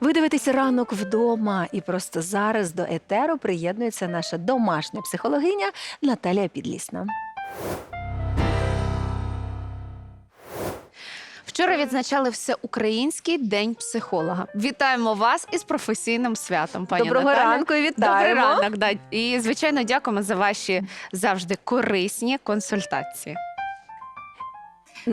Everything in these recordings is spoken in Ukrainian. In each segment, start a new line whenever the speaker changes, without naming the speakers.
Ви дивитеся ранок вдома, і просто зараз до етеру приєднується наша домашня психологиня Наталія Підлісна.
Вчора відзначали всеукраїнський день психолога. Вітаємо вас із професійним святом, пані
Доброго
Наталя.
ранку і
Добрий ранок, да. І звичайно дякуємо за ваші завжди корисні консультації.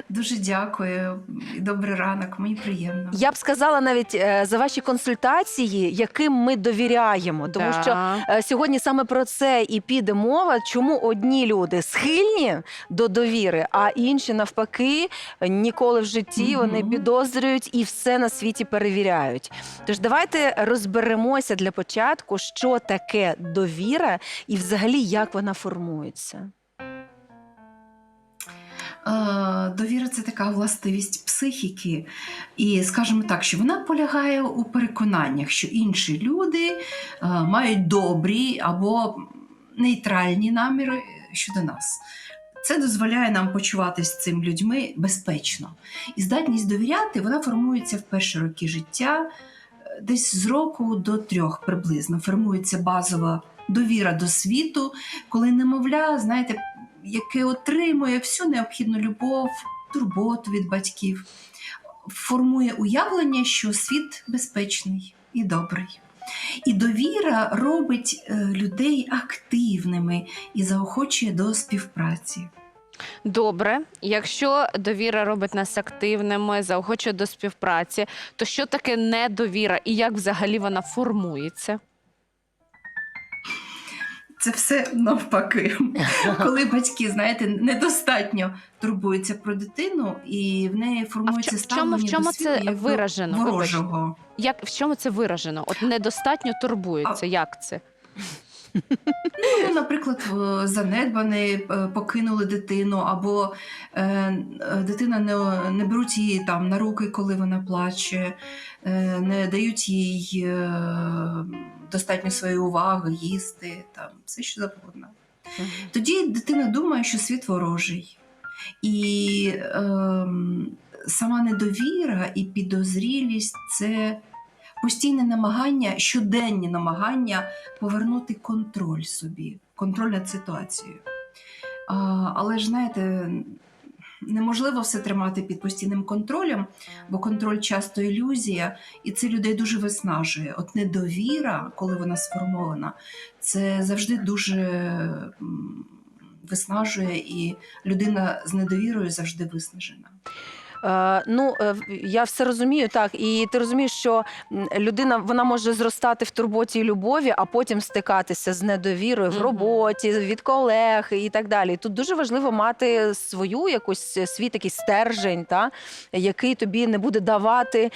Дуже дякую. І Добрий ранок, мені приємно.
Я б сказала навіть е, за ваші консультації, яким ми довіряємо, тому
Да.
що е, сьогодні саме про це і піде мова. Чому одні люди схильні до довіри, а інші навпаки ніколи в житті
Мгм.
вони підозрюють і все на світі перевіряють. Тож давайте розберемося для початку, що таке довіра і взагалі як вона формується.
Довіра це така властивість психіки, і скажімо так, що вона полягає у переконаннях, що інші люди мають добрі або нейтральні наміри щодо нас. Це дозволяє нам почуватися з цими людьми безпечно. І здатність довіряти вона формується в перші роки життя, е, десь з року до трьох приблизно. Формується базова довіра до світу, коли немовля, знаєте, яке отримує всю необхідну любов, турботу від батьків, формує уявлення, що світ безпечний і добрий. І довіра робить е, людей активними і заохочує до співпраці.
Добре, якщо довіра робить нас активними, заохочує до співпраці, то що таке недовіра і як взагалі вона формується?
Це все навпаки. Коли батьки, знаєте, недостатньо турбуються про дитину, і в неї формується
в чому- в чому
до
це
як до
виражено?
ворожого.
Як в чому це виражено? От недостатньо турбується. Як це?
Ну, наприклад, в- занедбані, е, покинули дитину, або е, е, дитина не, не беруть її там на руки, коли вона плаче, е, не дають їй е, достатньо своєї уваги, їсти, там, все що завгодно. Тоді дитина думає, що світ ворожий. І ем, сама недовіра і підозрілість це постійне намагання, щоденні намагання повернути контроль собі, контроль над ситуацією. А, але ж знаєте, неможливо все тримати під постійним контролем, бо контроль часто ілюзія, і це людей дуже виснажує. От недовіра, коли вона сформована, це завжди дуже виснажує, і людина з недовірою завжди виснажена.
Е, ну, е, я все розумію, так. І ти розумієш, що людина вона може зростати в турботі і любові, а потім стикатися з недовірою в роботі, від колег і так далі. Тут дуже важливо мати свою якусь е, свій такий стержень, та, який тобі не буде давати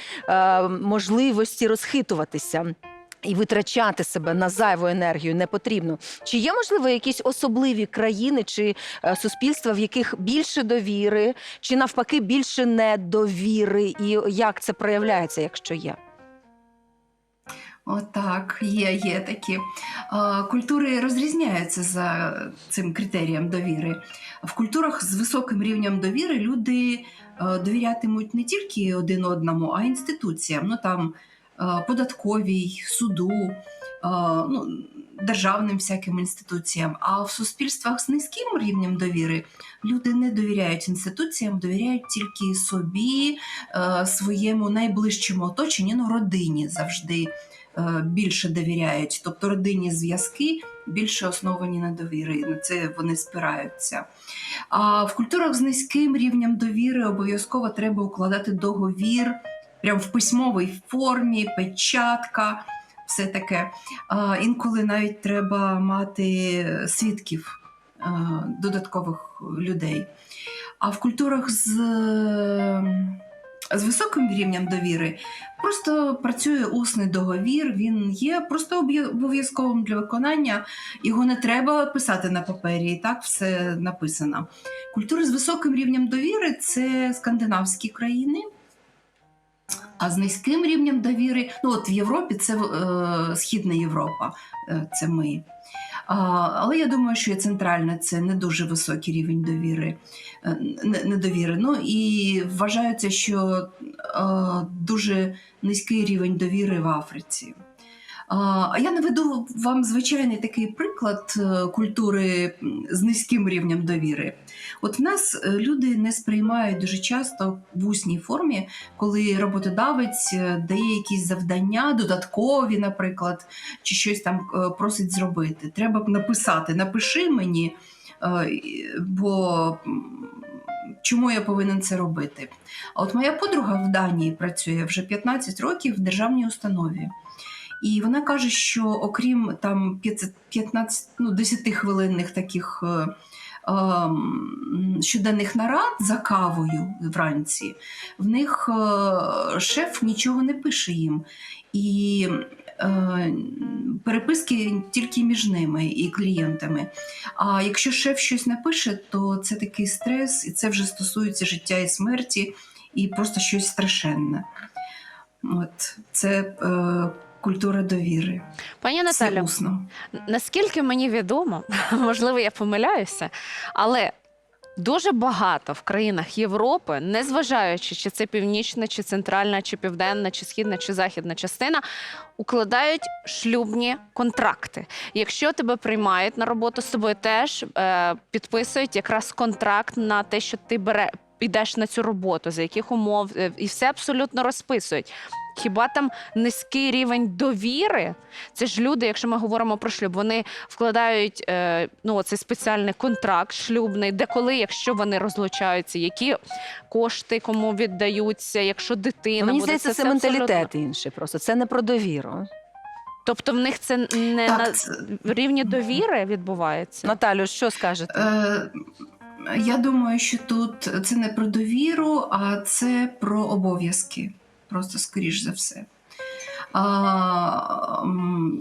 можливості розхитуватися. І витрачати себе на зайву енергію не потрібно. Чи є можливо якісь особливі країни чи е, суспільства, в яких більше довіри, чи навпаки більше недовіри, і як це проявляється, якщо є?
Отак, є, є такі. Культури розрізняються за цим критерієм довіри. В культурах з високим рівнем довіри люди е, довірятимуть не тільки один одному, а інституціям. Ну там податковій, суду, е, ну, державним всяким інституціям. А в суспільствах з низьким рівнем довіри люди не довіряють інституціям, довіряють тільки собі, е, своєму найближчому оточенню, ну, родині завжди е, більше довіряють. Тобто родинні зв'язки більше основані на довірі, на це вони спираються. А в культурах з низьким рівнем довіри обов'язково треба укладати договір, прям в письмовій формі, печатка, все таке. А, інколи навіть треба мати свідків додаткових людей. А в культурах з, з високим рівнем довіри просто працює усний договір, він є просто обов'язковим для виконання. Його не треба писати на папері, і так все написано. Культури з високим рівнем довіри це скандинавські країни. А з низьким рівнем довіри, ну от в Європі це е, Східна Європа, е, це ми. Але я думаю, що і центральне це не дуже високий рівень довіри, е, недовіри. Ну і вважається, що е, дуже низький рівень довіри в Африці. Я наведу вам звичайний такий приклад е, культури з низьким рівнем довіри. От в нас е, люди не сприймають дуже часто в усній формі, коли роботодавець е, дає якісь завдання, додаткові, наприклад, чи щось там просить зробити. Треба б написати: напиши мені, бо чому я повинен це робити? А от моя подруга в Данії працює вже 15 років в державній установі. І вона каже, що окрім там 15, ну, 10 хвилинних таких е, ем, щоденних нарад за кавою вранці, в них е, шеф нічого не пише їм. І е, переписки тільки між ними і клієнтами. А якщо шеф щось напише, то це такий стрес, і це вже стосується життя і смерті, і просто щось страшенне. От це е, культура довіри.
Пані
усно.
наскільки мені відомо, можливо, я помиляюся, але дуже багато в країнах Європи, незважаючи, чи це північна, чи центральна, чи південна, чи східна, чи західна частина, укладають шлюбні контракти. Якщо тебе приймають на роботу з тобою, теж е, підписують якраз контракт на те, що ти бере. Йдеш на цю роботу, за яких умов, е, і все абсолютно розписують. Хіба там низький рівень довіри? Це ж люди, якщо ми говоримо про шлюб, вони вкладають е, ну, цей спеціальний контракт шлюбний, де коли, якщо вони розлучаються, які кошти кому віддаються, якщо дитина
Ну, Мені
буде
здається, це,
абсолютно-
менталітет інший просто. Це не про довіру.
Тобто в них це не
Так,
на
це-
рівні довіри відбувається.
Наталю, що скажете?
Е, я думаю, що тут це не про довіру, а це про обов'язки. Просто скоріш за все. А,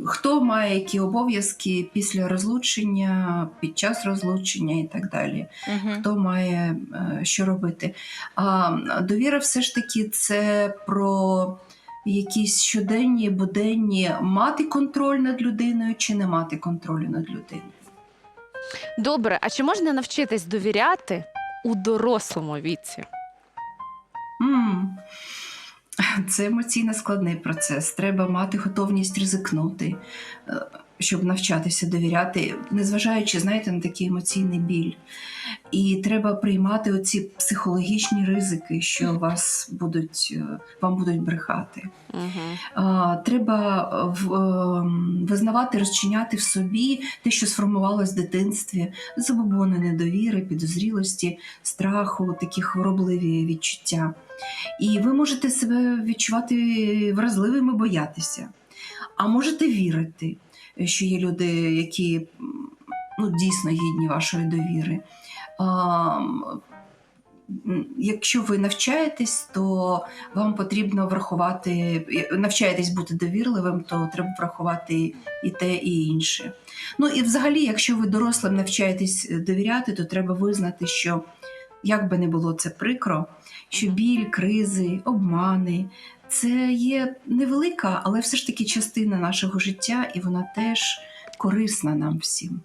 хто має які обов'язки після розлучення, під час розлучення і так далі?
Мгм.
Хто має е, що робити? А довіра все ж таки це про якісь щоденні, буденні мати контроль над людиною чи не мати контролю над людиною.
Добре, а чи можна навчитись довіряти у дорослому віці?
Це емоційно складний процес. Треба мати готовність ризикнути, е, щоб навчатися довіряти, незважаючи, знаєте, на такий емоційний біль. І треба приймати оці психологічні ризики, що вас будуть, е, вам будуть брехати. А, Треба ем, визнавати, розчиняти в собі те, що сформувалось в дитинстві, забобони недовіри, підозрілості, страху, такі хворобливі відчуття. І ви можете себе відчувати вразливим і боятися. А можете вірити, що є люди, які ну, дійсно гідні вашої довіри. Якщо ви навчаєтесь, то вам потрібно врахувати, навчаєтесь бути довірливим, то треба врахувати і те, і інше. Ну і взагалі, якщо ви дорослим навчаєтесь довіряти, то треба визнати, що як би не було це прикро, що біль, кризи, обмани це є невелика, але все ж таки частина нашого життя, і вона теж корисна нам всім.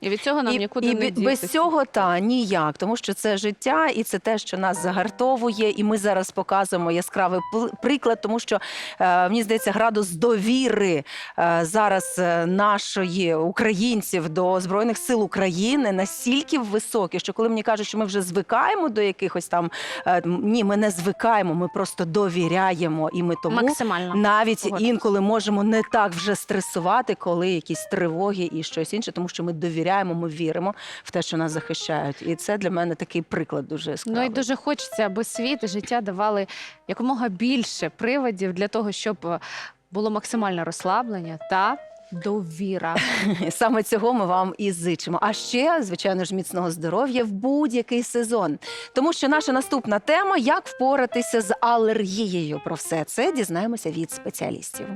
І від цього нам
і,
нікуди
і
не дітися.
без цього та ніяк, тому що це життя, і це те, що нас загартовує. І ми зараз показуємо яскравий приклад, тому що е, мені здається, градус довіри е, зараз е, нашої українців до збройних сил України настільки високий, що коли мені кажуть, що ми вже звикаємо до якихось там е, ні, ми не звикаємо, ми просто довіряємо, і ми тому.
Максимально.
Навіть
Погоджуюсь.
інколи можемо не так вже стресувати, коли якісь тривоги і щось інше, тому що ми довіряємо, ми віримо в те, що нас захищають. І це для мене такий приклад дуже яскравий.
Ну і дуже хочеться, аби світ і життя давали якомога більше приводів для того, щоб е, було максимальне розслаблення та довіра.
Саме цього ми вам і зичимо. А ще, звичайно ж, міцного здоров'я в будь-який сезон. Тому що наша наступна тема як впоратися з алергією. Про все це дізнаємося від спеціалістів.